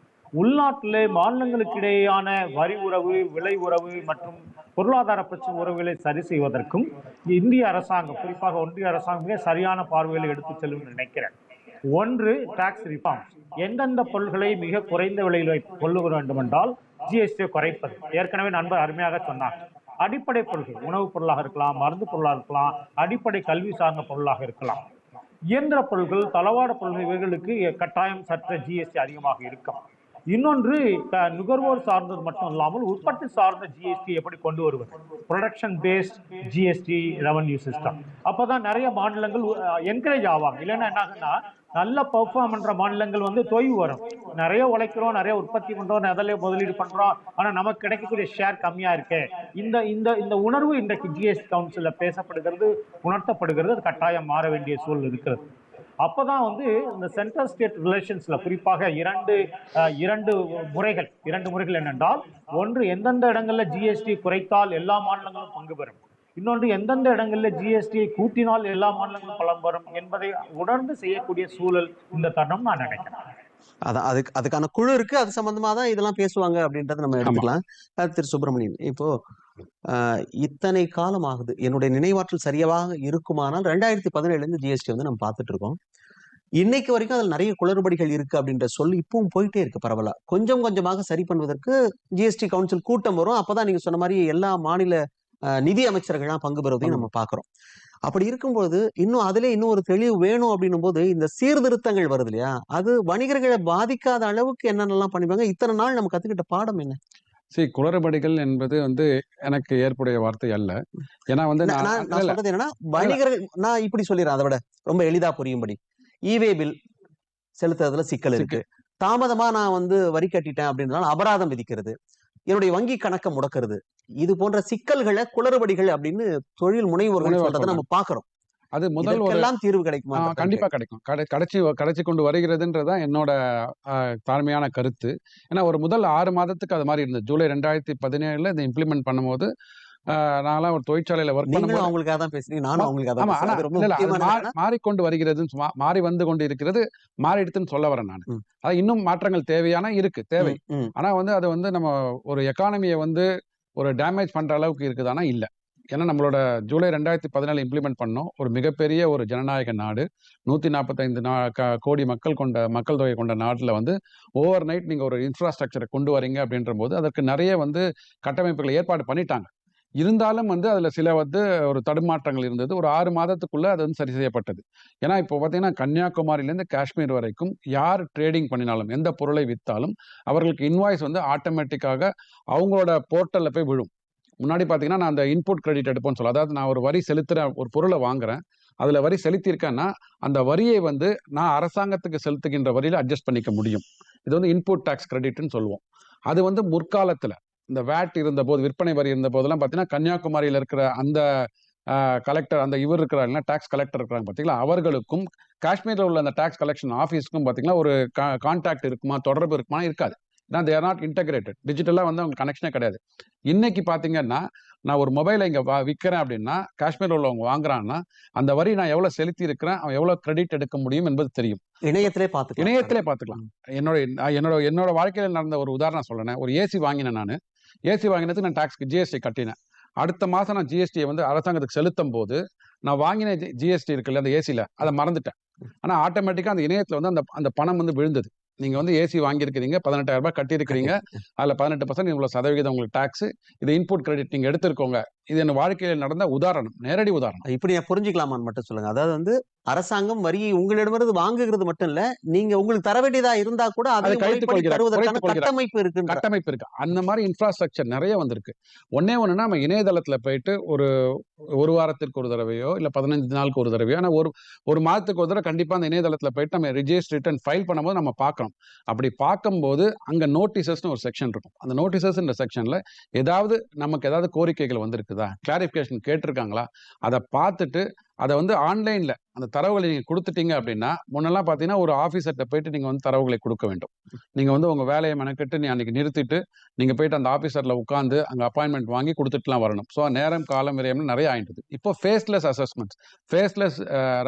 உள்நாட்டிலே மாநிலங்களுக்கு இடையேயான வரி உறவு விலை உறவு மற்றும் பொருளாதார பிரச்சனை உறவுகளை சரி செய்வதற்கும் இந்திய அரசாங்கம் குறிப்பாக ஒன்றிய அரசாங்கம் மிக சரியான பார்வையில் எடுத்துச் செல்லும் நினைக்கிறேன். ஒன்று டாக்ஸ் ரிஃபார்ம் எந்தெந்த பொருள்களை மிக குறைந்த விலையில் வை- கொள்ள வேண்டும் என்றால் ஜிஎஸ்டியை குறைப்பது. ஏற்கனவே நண்பர் அருமையாக சொன்னார். அடிப்படை பொருட்கள் உணவுப் பொருளாக இருக்கலாம் மருந்து பொருளாக இருக்கலாம் அடிப்படை கல்வி சார்ந்த பொருளாக இருக்கலாம். இயந்திர பொருட்கள் தளவாட பொருட்கள் இவர்களுக்கு கட்டாயம் சற்று ஜிஎஸ்டி அதிகமாக இருக்கும். இன்னொன்று நுகர்வோர் சார்ந்தது மட்டும் இல்லாமல் உற்பத்தி சார்ந்த ஜிஎஸ்டி எப்படி கொண்டு வருவது? Production based GST revenue system அப்போதான் நிறைய மாநிலங்கள் என்கரேஜ் ஆவாங்க. இல்லைன்னா என்னாகுன்னா நல்ல பெர்ஃபார்ம் பண்ற மாநிலங்கள் வந்து தொய்வு வரும். நிறைய உழைக்கிறோம் நிறைய உற்பத்தி பண்றோம் அதிலே முதலீடு பண்றோம். ஆனா நமக்கு கிடைக்கக்கூடிய ஷேர் கம்மியா இருக்கு. இந்த இந்த இந்த உணர்வு இன்றைக்கு ஜிஎஸ்டி கவுன்சில பேசப்படுகிறது உணர்த்தப்படுகிறது அது கட்டாயம் மாற வேண்டிய சூழல் இருக்கிறது. அப்போதான் வந்து இந்த சென்ட்ரல் ஸ்டேட் ரிலேஷன்ஸ்ல குறிப்பாக இரண்டு இரண்டு முறைகள் இரண்டு முறைகள் என்னென்றால் ஒன்று எந்தெந்த இடங்கள்ல ஜிஎஸ்டி குறைத்தால் எல்லா மாநிலங்களும் பங்கு பெறும். இன்னொன்று எந்தெந்த இடங்களில் ஜிஎஸ்டியை கூட்டினால் எல்லா மாநிலங்களும் பலம் பெறும் என்பதை உணர்ந்து செய்யக்கூடிய சூழல் இந்த தருணம் நான் நினைக்கிறேன்.
அதான் அதுக்கு அதுக்கான குழு இருக்கு. அது சம்பந்தமா தான் இதெல்லாம் பேசுவாங்க அப்படின்றத நம்ம எடுத்துக்கலாம். திரு சுப்பிரமணியன் இப்போ ஆஹ் இத்தனை காலம் ஆகுது. என்னுடைய நினைவாற்றல் சரியாக இருக்குமானால் ரெண்டாயிரத்தி பதினேழுல இருந்து ஜிஎஸ்டி வந்து நம்ம பார்த்துட்டு இருக்கோம். இன்னைக்கு வரைக்கும் அதில் நிறைய குளறுபடிகள் இருக்கு அப்படின்ற சொல் இப்பவும் போயிட்டே இருக்கு பரவலா. கொஞ்சம் கொஞ்சமாக சரி பண்ணுவதற்கு ஜிஎஸ்டி கவுன்சில் கூட்டம் வரும். அப்பதான் நீங்க சொன்ன மாதிரி எல்லா மாநில நிதி அமைச்சர்கள்லாம் பங்கு பெறுவதையும் நம்ம பார்க்கிறோம் அப்படி இருக்கும்போது இன்னும் அதுல இன்னும் ஒரு தெளிவு வேணும் அப்படின்னும் போது இந்த சீர்திருத்தங்கள் வருது இல்லையா? அது வணிகர்களை பாதிக்காத அளவுக்கு என்னென்னலாம் பண்ணிப்பாங்க? இத்தனை நாள் நம்ம கத்துக்கிட்ட பாடம் என்ன?
சரி குளறுபடிகள் என்பது வந்து எனக்கு ஏற்புடைய வார்த்தை அல்ல. ஏன்னா வந்து
நான். சொல்றது என்னன்னா வணிகர்கள் நான் இப்படி சொல்லிடுறேன் அதை விட. ரொம்ப எளிதா புரியும்படி. இவே பில் செலுத்துறதுல சிக்கல் இருக்கு. தாமதமா நான் வந்து வரி கட்டிட்டேன் அப்படின்றனால அபராதம் விதிக்கிறது. என்னுடைய வங்கி கணக்கை முடக்கிறது. இது போன்ற சிக்கல்களை குளறுபடிகள் அப்படின்னு தொழில் முனைவோர்கள்
முனைவோர்
சொல்றதை நம்ம பாக்குறோம்
அது முதல்
இதற்கெல்லாம் தீர்வு கிடைக்குமா
கண்டிப்பா கிடைக்கும். கடை கடைச்சி கடைச்சி கொண்டு வருகிறதுன்றதான் என்னோட தாழ்மையான கருத்து. ஏன்னா ஒரு முதல் ஆறு மாதத்துக்கு அது மாதிரி இருந்தது. ஜூலை ரெண்டாயிரத்தி பதினேழுல இதை இம்ப்ளிமெண்ட் பண்ணும்போது நான்லாம் ஒரு தொழிற்சாலையில ஒர்க் பண்ணும்போது
அவங்களுக்காக தான் பேசுறீங்க நானும் அவங்களுக்காக
மாறிக்கொண்டு வருகிறதுன்னு சும்மா- மாறி வந்து கொண்டு இருக்கிறது மாறிடுதுன்னு சொல்ல வரேன் நான்.
ம்.
அது இன்னும் மாற்றங்கள் தேவையான இருக்கு தேவை. ஆனா வந்து அது வந்து நம்ம ஒரு எக்கானமியை வந்து ஒரு டேமேஜ் பண்ணுற அளவுக்கு இருக்குதானா இல்லை. ஏன்னா நம்மளோட ஜூலை ரெண்டாயிரத்தி பதினாலு இம்ப்ளிமெண்ட் பண்ணோம். ஒரு மிகப்பெரிய ஒரு ஜனநாயக நாடு. நூற்றி நாற்பத்தைந்து நா க- கோடி மக்கள் கொண்ட மக்கள் தொகை கொண்ட நாட்டில் வந்து ஓவர் நைட் நீங்கள் ஒரு இன்ஃப்ராஸ்ட்ரக்சரை கொண்டு வரீங்க அப்படின்ற போது அதற்கு நிறைய வந்து கட்டமைப்புகளை ஏற்பாடு பண்ணிட்டாங்க. இருந்தாலும் வந்து அதில் சில வந்து ஒரு தடுமாற்றங்கள் இருந்தது. ஒரு ஆறு மாதத்துக்குள்ளே அது வந்து சரி செய்யப்பட்டது. ஏன்னா இப்போ பார்த்தீங்கன்னா கன்னியாகுமரியிலேருந்து காஷ்மீர் வரைக்கும் யார் ட்ரேடிங் பண்ணினாலும் எந்த பொருளை விற்றாலும் அவர்களுக்கு இன்வாய்ஸ் வந்து ஆட்டோமேட்டிக்காக அவங்களோட போர்ட்டலில் போய் விழும். முன்னாடி பார்த்தீங்கன்னா நான் அந்த இன்புட் கிரெடிட் எடுப்போம்னு சொல்ல அதாவது நான் ஒரு வரி செலுத்துகிற ஒரு பொருளை வாங்குறேன். அதில் வரி செலுத்தியிருக்கேன்னா அந்த வரியை வந்து நான் அரசாங்கத்துக்கு செலுத்துகின்ற வரியில் அட்ஜஸ்ட் பண்ணிக்க முடியும். இது வந்து இன்புட் டேக்ஸ் கிரெடிட்னு சொல்லுவோம். அது வந்து முற்காலத்தில் இந்த வேட் இருந்த போது விற்பனை வரி இருந்த போதெல்லாம் பார்த்தீங்கன்னா கன்னியாகுமரியில் இருக்கிற அந்த கலெக்டர் அந்த இவர் இருக்கிறாங்க டாக்ஸ் கலெக்டர் இருக்கிறாங்க பார்த்தீங்களா? அவர்களுக்கும் காஷ்மீரில் உள்ள அந்த டாக்ஸ் கலெக்ஷன் ஆஃபீஸ்க்கும் பார்த்தீங்கன்னா ஒரு கான்டாக்ட் இருக்குமா தொடர்பு இருக்குமா இருக்காது. ஏன்னா தேர் நாட் இன்டகிரேட்டட் டிஜிட்டலாக வந்து அவங்க கனெக்ஷனே கிடையாது. இன்னைக்கு பார்த்தீங்கன்னா நான் ஒரு மொபைலை இங்கே விற்கிறேன் அப்படின்னா காஷ்மீரில் உள்ளவங்க வாங்குறாங்கன்னா அந்த வரி நான் எவ்வளோ செலுத்தி இருக்கிறேன் அவன் எவ்வளோ கிரெடிட் எடுக்க முடியும் என்பது தெரியும்.
இணையத்திலே பார்த்துக்கலாம்.
இணையத்திலே பார்த்துக்கலாம். என்னோட என்னோட என்னோட வாழ்க்கையில் நடந்த ஒரு உதாரணம் சொல்றேன். ஒரு ஏசி வாங்கினேன் நான். ஏசி வாங்கினதுக்கு நான் டாக்ஸ்க்கு ஜிஎஸ்டி கட்டினேன். அடுத்த மாதம் நான் ஜிஎஸ்டியை வந்து அரசாங்கத்துக்கு செலுத்தும் போது நான் வாங்கின ஜிஎஸ்டி இருக்குல்ல அந்த ஏசியில் அதை மறந்துட்டேன். ஆனால் ஆட்டோமேட்டிக்காக அந்த இணையத்தில் வந்து அந்த அந்த பணம் வந்து விழுந்தது. நீங்க வந்து ஏசி வாங்கியிருக்கிறீங்க பதினெட்டாயிரம் ரூபாய் கட்டியிருக்கிறீங்க அதுல பதினெட்டு பர்சன்ட் இவ்வளவு சதவிகிதம் உங்களுக்கு டாக்ஸ் இது இன்புட் கிரெடிட் நீங்க எடுத்திருக்கோங்க. இது என் வாழ்க்கையில் நடந்த உதாரணம் நேரடி உதாரணம்.
இப்படி புரிஞ்சுக்கலாமான்னு மட்டும் சொல்லுங்க. அதாவது வந்து அரசாங்கம் வரியை உங்களிடமிருந்து வாங்குகிறது மட்டும் இல்ல நீங்க உங்களுக்கு தர வேண்டியதா இருந்தா கூட அதை. கட்டமைப்பு இருக்கு
கட்டமைப்பு இருக்கு. அந்த மாதிரி இன்ஃப்ராஸ்ட்ரக்சர் நிறைய வந்திருக்கு. ஒன்னே ஒண்ணுன்னா நம்ம இணையதளத்துல போயிட்டு ஒரு ஒரு வாரத்திற்கு ஒரு தடவையோ இல்ல பதினஞ்சு நாளுக்கு ஒரு தடவையோ ஆனா ஒரு ஒரு மாதத்துக்கு ஒரு தடவை கண்டிப்பா அந்த இணையதளத்துல போயிட்டு நம்ம ரிஜிஸ்ட் ரிட்டர்ன் ஃபைல் பண்ணும்போது நம்ம பார்க்கணும். அப்படி பார்க்கும்போது அங்க நோட்டீசஸ்னு ஒரு செக்ஷன் இருக்கும். அந்த நோட்டீசஸ்ன்ற செக்ஷன்ல ஏதாவது நமக்கு ஏதாவது கோரிக்கைகள் இருக்குதா? கிளாரிஃபிகேஷன் கேட்டிருக்காங்களா? அதை பார்த்துட்டு அதை வந்து ஆன்லைனில் அந்த தரவுகளை நீங்கள் கொடுத்துட்டீங்க அப்படின்னா முன்னெல்லாம் பார்த்தீங்கன்னா ஒரு ஆஃபீஸர்கிட்ட போயிட்டு நீங்கள் வந்து தரவுகளை கொடுக்க வேண்டும். நீங்கள் வந்து உங்கள் வேலையை மெனக்கெட்டு நீ அன்றைக்கி நிறுத்திட்டு நீங்கள் போயிட்டு அந்த ஆஃபீஸரில் உட்காந்து அங்கே அப்பாயின்மெண்ட் வாங்கி கொடுத்துட்டுலாம் வரணும். ஸோ நேரம் காலம் விரையம்னு நிறைய ஆயிட்டுது. இப்போ ஃபேஸ்லெஸ் அசஸ்மெண்ட்ஸ் ஃபேஸ்லெஸ்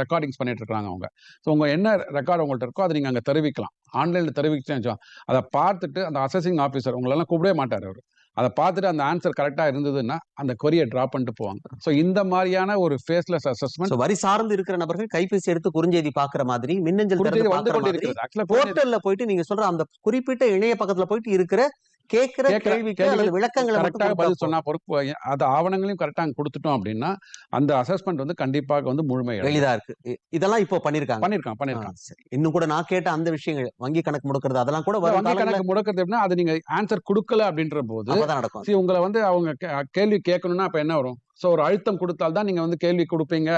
ரெக்கார்டிங்ஸ் பண்ணிட்டு இருக்காங்க அவங்க. ஸோ உங்கள் என்ன ரெக்கார்டு உங்கள்கிட்ட இருக்கோ அதை நீங்கள் அங்கே தெரிவிக்கலாம். ஆன்லைனில் தெரிவிச்சு அதை பார்த்துட்டு அந்த அசஸிங் ஆஃபீஸர் உங்களெல்லாம் கூப்பிடவே மாட்டார் அவர். அதை பார்த்துட்டு அந்த ஆன்சர் கரெக்டாக இருந்ததுன்னா அந்த கொரியை ட்ராப் பண்ணிட்டு போவாங்க. ஸோ இந்த மாதிரியான ஒரு ஃபேஸ்லெஸ் அசஸ்மெண்ட்
வரி சார்ந்து இருக்கிற நபர்கள் கைபேசி எடுத்து குறுஞ்செய்தி பாக்குற மாதிரி மின்னஞ்சல்
வந்து
போர்ட்டல்ல போயிட்டு நீங்க சொல்ற அந்த குறிப்பிட்ட இணைய பக்கத்துல போயிட்டு இருக்கிற கேட்கிற கேள்விக்கு அல்லது விளக்கங்களை
கரெக்டாக பதில். சொன்னா பொறுப்பு அது ஆவணங்களையும் கரெக்டாக கொடுத்துட்டோம் அப்படின்னா அந்த அசஸ்மெண்ட் வந்து கண்டிப்பாக வந்து
எளிதா இருக்கு. இதெல்லாம் இப்போ பண்ணிருக்காங்க.
பண்ணியிருக்கான்
சரி. இன்னும் கூட நான் கேட்ட அந்த விஷயங்கள் வங்கி கணக்கு முடக்கிறது அதெல்லாம் கூட
வங்கி கணக்கு முடக்கிறது எப்படின்னா அது நீங்க ஆன்சர் கொடுக்கல அப்படின்ற போது
நடக்கும்.
உங்களை வந்து அவங்க கேள்வி கேட்கணும்னா அப்ப என்ன வரும்? சோ ஒரு அழுத்தம் கொடுத்தால்தான் நீங்க வந்து கேள்வி கொடுப்பீங்க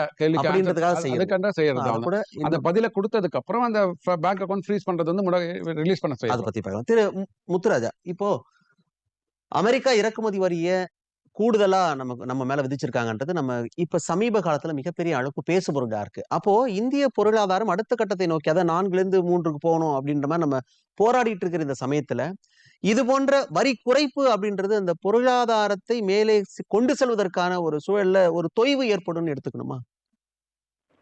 அது-
செய்யறது.
அதுக்காக செய்யறது
அது. கூட
அந்த பதில கொடுத்ததுக்கு அப்புறம் அந்த பேங்க் அக்கௌண்ட் ஃப்ரீஸ் பண்றது வந்து ரிலீஸ் பண்ண
அதை
செய்யும்
பத்தி பார்க்கலாம் திரு முத்துராஜா இப்போ அமெரிக்கா இறக்குமதி வரிய கூடுதலா நமக்கு நம்ம மேல விதிச்சிருக்காங்கன்றது நம்ம இப்ப சமீப காலத்துல மிகப்பெரிய அளவுக்கு பேசுபொருளா இருக்கு அப்போ இந்திய பொருளாதாரம் அடுத்த கட்டத்தை நோக்கி அதாவது நான்குல இருந்து மூன்றுக்கு போகணும் அப்படின்ற மாதிரி நம்ம போராடிட்டு இருக்கிற இந்த சமயத்துல இது போன்ற வரி குறைப்பு அப்படின்றது அந்த பொருளாதாரத்தை மேலே கொண்டு செல்வதற்கான ஒரு சூழல்ல ஒரு தொய்வு ஏற்படும்னு எடுத்துக்கணுமா?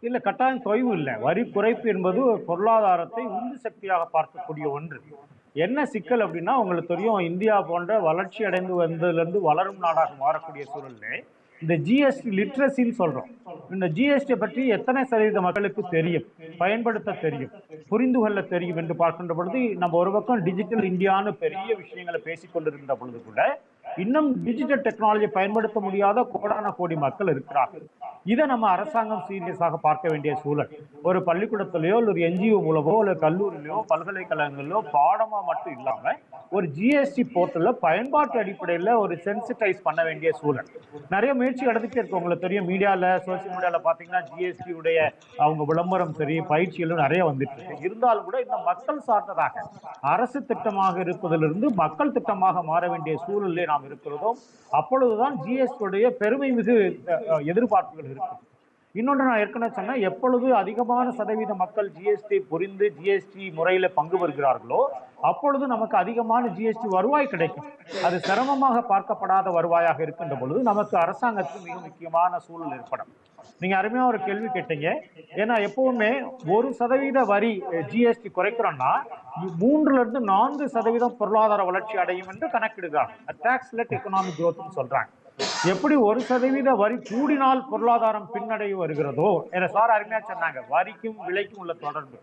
இல்ல கட்டாயம் தொய்வு இல்லை. வரி குறைப்பு என்பது ஒரு பொருளாதாரத்தை உந்து சக்தியாக பார்க்கக்கூடிய ஒன்று. என்ன சிக்கல் அப்படின்னா உங்களுக்கு தெரியும் இந்தியா போன்ற வளர்ச்சி அடைந்து வந்ததுலேருந்து வளரும் நாடாக மாறக்கூடிய சூழல்ல இந்த ஜிஎஸ்டி லிட்ரஸின்னு சொல்றோம். இந்த ஜிஎஸ்டி பற்றி எத்தனை சதவீத மக்களுக்கு தெரியும்? பயன்படுத்த தெரியும். புரிந்து கொள்ள தெரியும் என்று பார்க்கின்ற பொழுது நம்ம ஒரு பக்கம் டிஜிட்டல் இந்தியான்னு பெரிய விஷயங்களை பேசிக் பொழுது கூட இன்னும் டிஜிட்டல் டெக்னாலஜி பயன்படுத்த முடியாத கோடான கோடி மக்கள் இருக்கிறார்கள். இதை நம்ம அரசாங்கம் சீரியஸாக பார்க்க வேண்டிய சூழல். ஒரு பள்ளிக்கூடத்திலேயோ இல்லை ஒரு என்ஜிஓ மூலமோ இல்லை கல்லூரிலையோ பல்கலைக்கழகங்களிலோ பாடமா மட்டும் இல்லாமல் ஒரு ஜிஎஸ்டி போர்ட்டலில் பயன்பாட்டு அடிப்படையில் ஒரு சென்சிட்டைஸ் பண்ண வேண்டிய சூழல். நிறைய முயற்சி எடுத்துகிட்டே இருக்கு. உங்களுக்கு தெரியும் மீடியாவில் சோசியல் மீடியாவில் பார்த்தீங்கன்னா ஜிஎஸ்டி உடைய அவங்க விளம்பரம் சரி பயிற்சிகளும் நிறைய வந்துட்டு இருக்கு. இருந்தாலும் கூட இந்த மக்கள் சார்ந்ததாக அரசு திட்டமாக இருப்பதிலிருந்து மக்கள் திட்டமாக மாற வேண்டிய சூழலில் நாம் இருக்கிறதோ அப்பொழுதுதான் ஜிஎஸ்டி உடைய பெருமை மிகு எதிர்பார்ப்புகள் இருக்கும் இன்னொன்று நான் ஏற்கனவே சொன்னேன் எப்பொழுது அதிகமான சதவீத மக்கள் ஜிஎஸ்டி புரிந்து ஜிஎஸ்டி முறையில் பங்கு பெறுகிறார்களோ அப்பொழுது நமக்கு அதிகமான ஜிஎஸ்டி வருவாய் கிடைக்கும். அது சிரமமாக பார்க்கப்படாத வருவாயாக இருக்கின்ற பொழுது நமக்கு அரசாங்கத்துக்கு மிக முக்கியமான சூழல் ஏற்படும். நீங்க அருமையா ஒரு கேள்வி கேட்டீங்க. ஏன்னா எப்பவுமே ஒரு சதவீத வரி ஜிஎஸ்டி குறைக்கிறோம்னா மூன்றுல இருந்து நான்கு சதவீதம் பொருளாதார வளர்ச்சி அடையும் என்று கணக்கிடுகிறாங்க. டாக்ஸ் லெட் எக்கனாமிக் குரோத்னு சொல்றாங்க. எப்படி ஒரு சதவீத வரி கூடினால் பொருளாதாரம் பின்னடைவு வருகிறதோ? என சார் அருமையா சொன்னாங்க. வரிக்கும் விலைக்கும் உள்ள தொடர்பு.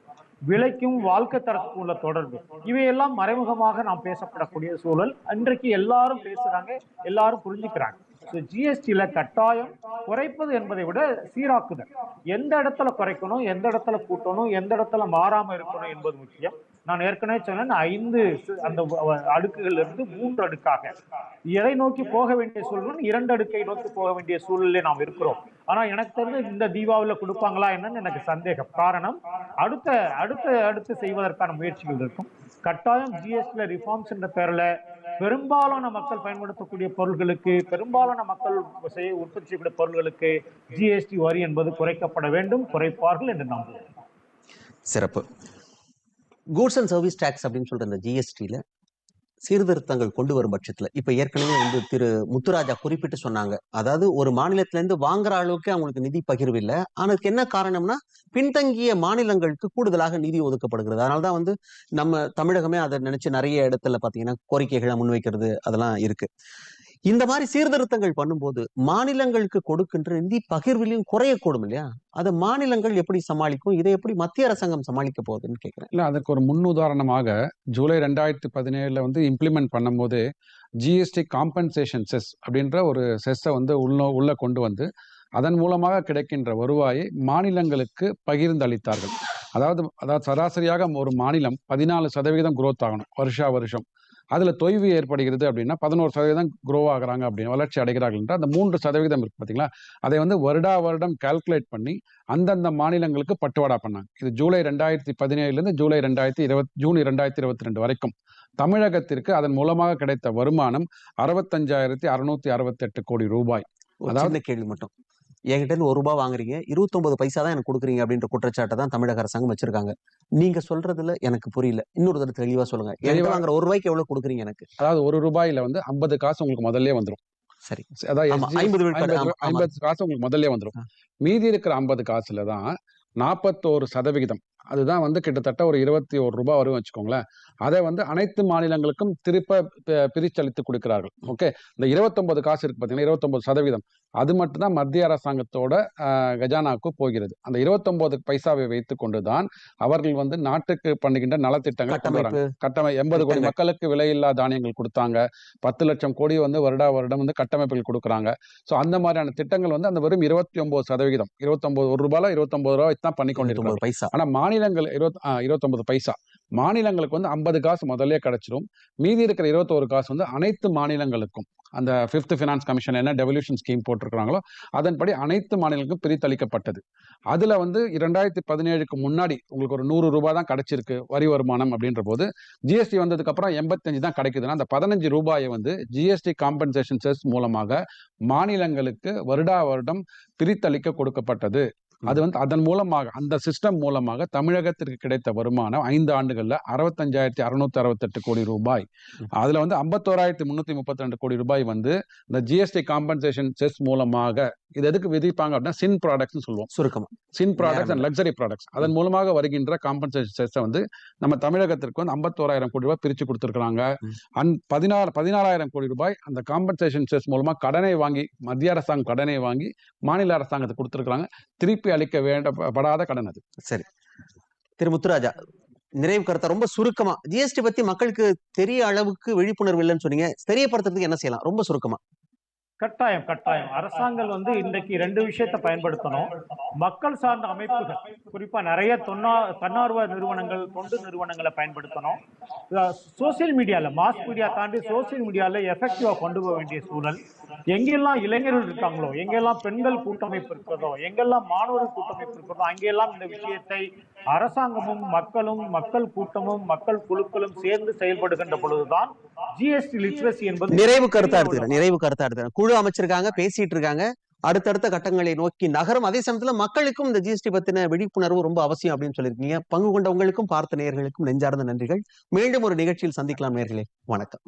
விலைக்கும் வாழ்க்கை தரத்துக்கும் உள்ள தொடர்பு. இவையெல்லாம் மறைமுகமாக நாம் பேசப்படக்கூடிய சூழல். அன்றைக்கு எல்லாரும் பேசுறாங்க எல்லாரும் புரிஞ்சுக்கிறாங்க. ஜிஎஸ்டியில கட்டாயம் குறைப்பது என்பதை விட சீராக்குதல். எந்த இடத்துல குறைக்கணும் எந்த இடத்துல கூட்டணும் எந்த இடத்துல மாறாம இருக்கணும் என்பது முக்கியம். நான் ஏற்கனவே சொன்னேன் ஐந்து அந்த அடுக்குகள் இருந்து மூன்று அடுக்காக. எதை நோக்கி போக வேண்டிய சூழலும் இரண்டு அடுக்கை நோக்கி போக வேண்டிய சூழலில் நாம் இருக்கிறோம். ஆனா எனக்கு தெரிஞ்சு இந்த தீபாவளியில் கொடுப்பாங்களா என்னன்னு எனக்கு சந்தேகம். காரணம் அடுத்த அடுத்த அடுத்து செய்வதற்கான முயற்சிகள் இருக்கும். கட்டாயம் ஜிஎஸ்டில ரிஃபார்ம்ஸ் என்ற பேர்ல பெரும்பாலான மக்கள் பயன்படுத்தக்கூடிய பொருட்களுக்கு பெரும்பாலான மக்கள் செய்ய உற்பத்தி செய்யக்கூடிய பொருட்களுக்கு ஜிஎஸ்டி வரி என்பது குறைக்கப்பட வேண்டும் குறைப்பார்கள் என்று நம்புகிறேன்.
சிறப்பு. கூட்ஸ் அண்ட் சர்வீஸ் டேக்ஸ் அப்படின்னு சொல்ற இந்த ஜிஎஸ்டியில சீர்திருத்தங்கள் கொண்டு வரும் பட்சத்துல இப்ப ஏற்கனவே வந்து திரு முத்துராஜா குறிப்பிட்டு சொன்னாங்க. அதாவது ஒரு மாநிலத்திலேருந்து வாங்குற அளவுக்கு அவங்களுக்கு நிதி பகிர்வு இல்லை ஆனா என்ன காரணம்னா பின்தங்கிய மாநிலங்களுக்கு கூடுதலாக நிதி ஒதுக்கப்படுகிறது. அதனாலதான் வந்து நம்ம தமிழகமே அதை நினைச்சு நிறைய இடத்துல பாத்தீங்கன்னா கோரிக்கைகளை முன்வைக்கிறது அதெல்லாம் இருக்கு. இந்த மாதிரி சீர்திருத்தங்கள் பண்ணும்போது மாநிலங்களுக்கு கொடுக்கின்ற நிதி பகிர்விலையும் குறையக்கூடும் இல்லையா? அதை மாநிலங்கள் எப்படி சமாளிக்கும்? இதை எப்படி மத்திய அரசாங்கம் சமாளிக்க போகுதுன்னு கேட்குறேன்
இல்லை அதுக்கு ஒரு முன் உதாரணமாக ஜூலை ரெண்டாயிரத்தி பதினேழுல வந்து இம்ப்ளிமெண்ட் பண்ணும்போது ஜிஎஸ்டி காம்பன்சேஷன் செஸ் அப்படின்ற ஒரு செஸ்ஸை வந்து உள்ள உள்ள கொண்டு வந்து அதன் மூலமாக கிடைக்கின்ற வருவாயை மாநிலங்களுக்கு பகிர்ந்து அளித்தார்கள் அதாவது அதாவது சராசரியாக ஒரு மாநிலம் பதினாலு சதவீதம் குரோத் ஆகணும் வருஷா வருஷம். அதில் தொய்வு ஏற்படுகிறது அப்படின்னா பதினோரு சதவீதம் க்ரோ ஆகுறாங்க அப்படின்னு வளர்ச்சி அடைகிறார்கள் என்ற அந்த மூன்று சதவீதம் இருக்கு பார்த்தீங்களா அதை வந்து வருடா வருடம் கால்குலேட் பண்ணி அந்தந்த மாநிலங்களுக்கு பட்டுவாடா பண்ணாங்க. இது ஜூலை ரெண்டாயிரத்தி பதினேழுலேருந்து ஜூலை ரெண்டாயிரத்தி இருபத் ஜூன் ரெண்டாயிரத்தி இருபத்தி ரெண்டு வரைக்கும். தமிழகத்திற்கு அதன் மூலமாக கிடைத்த வருமானம் அறுபத்தஞ்சாயிரத்தி அறுநூத்தி அறுபத்தெட்டு கோடி ரூபாய். அதாவது-
கேள்வி மட்டும். என்கிட்ட ஒரு ரூபாய் வாங்குறீங்க. இருபத்தொன்பது பைசா தான் எனக்கு கொடுக்குறீங்க அப்படின்ற குற்றச்சாட்டை தான் தமிழக அரசாங்கம் வச்சிருக்காங்க. நீங்க சொல்றதுல எனக்கு புரியல. இன்னொரு தடவை தெளிவா சொல்லுங்க. என்கிட்ட வாங்குற ஒரு ரூபாய்க்கு எவ்வளவு கொடுக்குறீங்க எனக்கு?
அதாவது ஒரு ரூபாயில வந்து ஐம்பது காசு உங்களுக்கு முதல்ல வந்துடும்
சரி.
அதாவது
ஐம்பது
காசு உங்களுக்கு முதல்ல வந்துடும். மீதி இருக்கிற ஐம்பது காசுல தான் நாற்பத்தோரு சதவிகிதம் அதுதான் வந்து கிட்டத்தட்ட ஒரு இருபத்தி ஒரு ரூபாய் வரும் வச்சுக்கோங்களேன். அதை வந்து அனைத்து மாநிலங்களுக்கும் திருப்ப பிரிச்சளித்து கொடுக்கிறார்கள். ஓகே? இந்த இருபத்தொன்பது காசு இருக்கு பார்த்தீங்கன்னா இருபத்தொன்பது சதவீதம். அது மட்டும்தான் மத்திய அரசாங்கத்தோட ஆஹ், கஜானாவுக்கு போகிறது. அந்த இருபத்தொன்பது பைசாவை வைத்துக் கொண்டுதான் அவர்கள் வந்து நாட்டுக்கு பண்ணுகின்ற நலத்திட்டங்களை கொண்டு வராங்க. கட்டமை எண்பது கோடி. மக்களுக்கு விலையில்லா தானியங்கள் கொடுத்தாங்க. பத்து லட்சம் கோடி வந்து வருடா வருடம் வந்து கட்டமைப்புகள் கொடுக்குறாங்க. ஸோ அந்த மாதிரியான திட்டங்கள் வந்து அந்த வெறும் இருபத்தி ஒன்பது சதவிகிதம் இருபத்தொன்பது ஒரு ரூபாயில இருபத்தொன்பது ரூபாய் தான் பண்ணி கொண்டிருக்காங்க ஆனா மாநிலங்கள் இருபத் இருபத்தொன்பது பைசா. மாநிலங்களுக்கு வந்து ஐம்பது காசு முதல்ல கிடைச்சிரும். மீதி இருக்கிற இருபத்தோரு காசு வந்து அனைத்து மாநிலங்களுக்கும். அந்த ஃபிஃப்த் ஃபினான்ஸ் கமிஷன் என்ன டெவல்யூஷன் ஸ்கீம் போட்டிருக்கிறாங்களோ அதன்படி அனைத்து மாநிலங்களுக்கும் பிரித்தளிக்கப்பட்டது. அதில் வந்து இரண்டாயிரத்தி பதினேழுக்கு முன்னாடி உங்களுக்கு ஒரு நூறு ரூபாய் தான் கிடைச்சிருக்கு வரி வருமானம் அப்படின்ற போது ஜிஎஸ்டி வந்ததுக்கப்புறம் எண்பத்தஞ்சு தான் கிடைக்குதுன்னா அந்த பதினஞ்சு ரூபாயை வந்து ஜிஎஸ்டி காம்பன்சேஷன் செஸ் மூலமாக மாநிலங்களுக்கு வருடா வருடம் பிரித்தளிக்க கொடுக்கப்பட்டது. அது வந்து அதன் மூலமாக அந்த சிஸ்டம் மூலமாக தமிழகத்திற்கு கிடைத்த வருமானம் ஐந்து ஆண்டுகள்ல அறுபத்தஞ்சாயிரத்தி அறுநூத்தி அறுபத்தெட்டு கோடி ரூபாய். அதுல வந்து ஐம்பத்தோராயிரத்தி முன்னூத்தி முப்பத்தி ரெண்டு கோடி ரூபாய் வந்து இந்த ஜிஎஸ்டி காம்பன்சேஷன் செஸ் மூலமாக இது எதுக்கு விதிப்பாங்க அப்படின்னா சின் ப்ராடக்ட்ஸ் சொல்லுவோம்.
சுருக்கமா.
Sin products and luxury products அதன் மூலமாக வருகின்ற காம்பன்சேஷன் செஸ்ஸை வந்து நம்ம தமிழகத்திற்கு வந்து ஐம்பத்தோராயிரம் கோடி ரூபாய் பிரிச்சு கொடுத்துருக்காங்க. அந் பதினாறு பதினாலாயிரம் கோடி ரூபாய் அந்த காம்பன்சேஷன் செஸ் மூலமா கடனை வாங்கி மத்திய அரசாங்கம் கடனை வாங்கி மாநில அரசாங்கத்துக்கு கொடுத்துருக்காங்க திருப்பி அளிக்க வேண்டப்படாத கடன் அது.
சரி. திரு முத்துராஜா நிறைவு கருத்தை ரொம்ப சுருக்கமா ஜிஎஸ்டி பத்தி மக்களுக்கு தெரிய அளவுக்கு விழிப்புணர்வு இல்லைன்னு சொன்னீங்க. தெரியப்படுத்துறதுக்கு என்ன செய்யலாம்? ரொம்ப சுருக்கமா.
கட்டாயம் கட்டாயம். அரசாங்கம் வந்து இன்றைக்கு ரெண்டு விஷயத்தை பயன்படுத்தணும். மக்கள் சார்ந்த அமைப்புகள் குறிப்பா நிறைய தொன்னா தன்னார்வ நிறுவனங்கள் தொண்டு நிறுவனங்களை பயன்படுத்தணும். சோசியல் மீடியால மாஸ் மீடியா தாண்டி சோசியல் மீடியால எஃபெக்டிவா கொண்டு போக வேண்டிய சூழல். எங்கெல்லாம் இளைஞர்கள் இருக்காங்களோ எங்கெல்லாம் பெண்கள் கூட்டமைப்பு இருக்கிறதோ எங்கெல்லாம் மாணவர்கள் கூட்டமைப்பு இருக்கிறதோ அங்கெல்லாம் இந்த விஷயத்தை அரசாங்கமும் மக்களும் மக்கள் கூட்டமும் மக்கள் குழுக்களும் சேர்ந்து செயல்படுகின்ற பொழுதுதான் ஜிஎஸ்டி லிட்ரஸி என்பது
நிறைவு கருத்தா எடுத்துக்கிறேன் நிறைவு கருத்தா எடுத்துக்கிறேன். குழு அமைச்சிருக்காங்க பேசிட்டு இருக்காங்க. அடுத்தடுத்த கட்டங்களை நோக்கி நகரும். அதே சமயத்துல மக்களுக்கும் இந்த ஜிஎஸ்டி பத்தின விழிப்புணர்வு ரொம்ப அவசியம் அப்படின்னு சொல்லியிருக்கீங்க. பங்கு கொண்ட உங்களுக்கும் பார்த்த நேயர்களுக்கும் நெஞ்சார்ந்த நன்றிகள். மீண்டும் ஒரு நிகழ்ச்சியில் சந்திக்கலாம் நேர்களே வணக்கம்.